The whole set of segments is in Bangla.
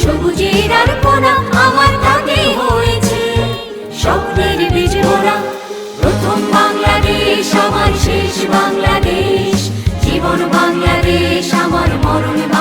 সবুজের আর কোনা আমার হয়েছে। প্রথম বাংলাদেশ বাংলাদেশ। জীবন বাংলাদেশ আমার মরণ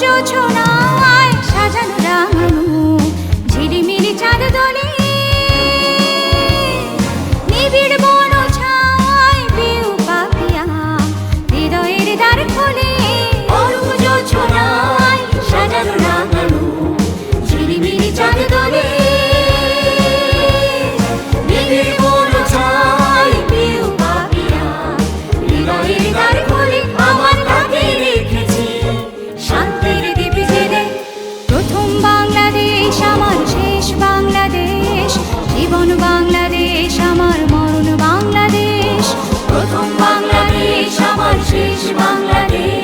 জোছনায় সাজানো রাঙানো ঝিরিমিরি চাঁদ দলে শেষ বাংলাদেশ।